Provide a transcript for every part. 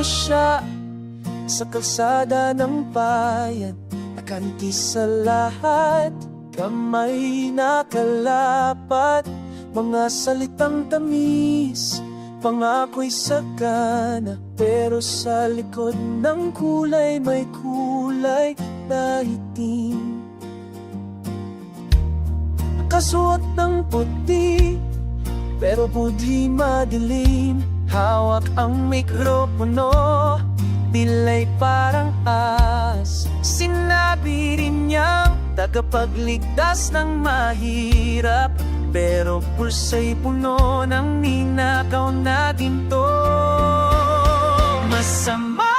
siya Sa kalsada ng bayan Nakanti sa lahat Kamay nakalapat Mga salitang tamis Pangako'y sagana Pero sa likod ng kulay May kulay na itim Nakasuot ng puti Pero budhi madilim Hawak ang mikropono Dilay parang as. Sinabi rin niyang Tagapagligtas ng mahirap Pero pulsa'y puno ng ninakaw na ginto. Masama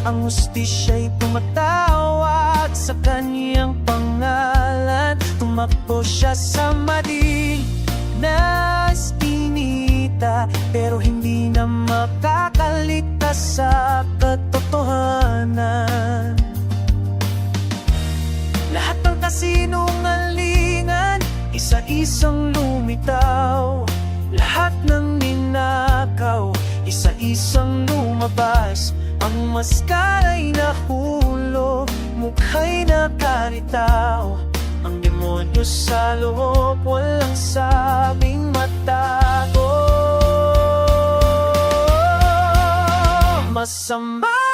Ang hustisya'y pumatawag sa kanyang pangalan. Tumakbo siya sa madi na iskinita Pero hindi na makakaligtas sa katotohanan. Lahat ng kasinungalingan Isa-isang lumitaw. Lahat ng ninakaw Isa-isang lumabas Ang maskara'y nahulog Mukha'y nakaritaw. Ang demonyo sa loob Walang sabing matago. Masamang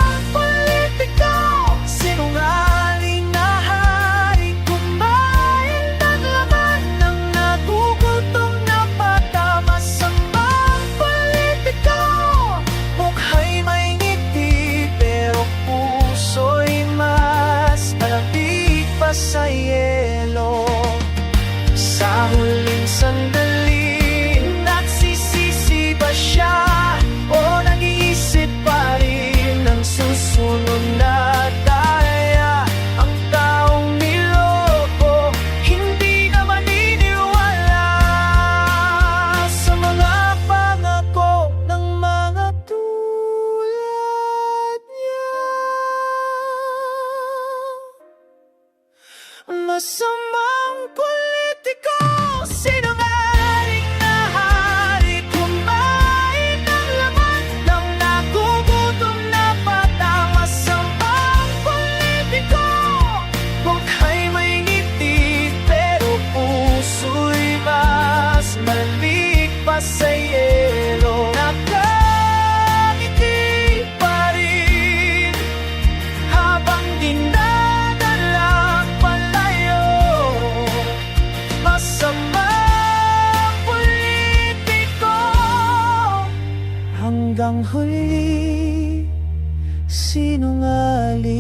someone Hanggang huli sinungaling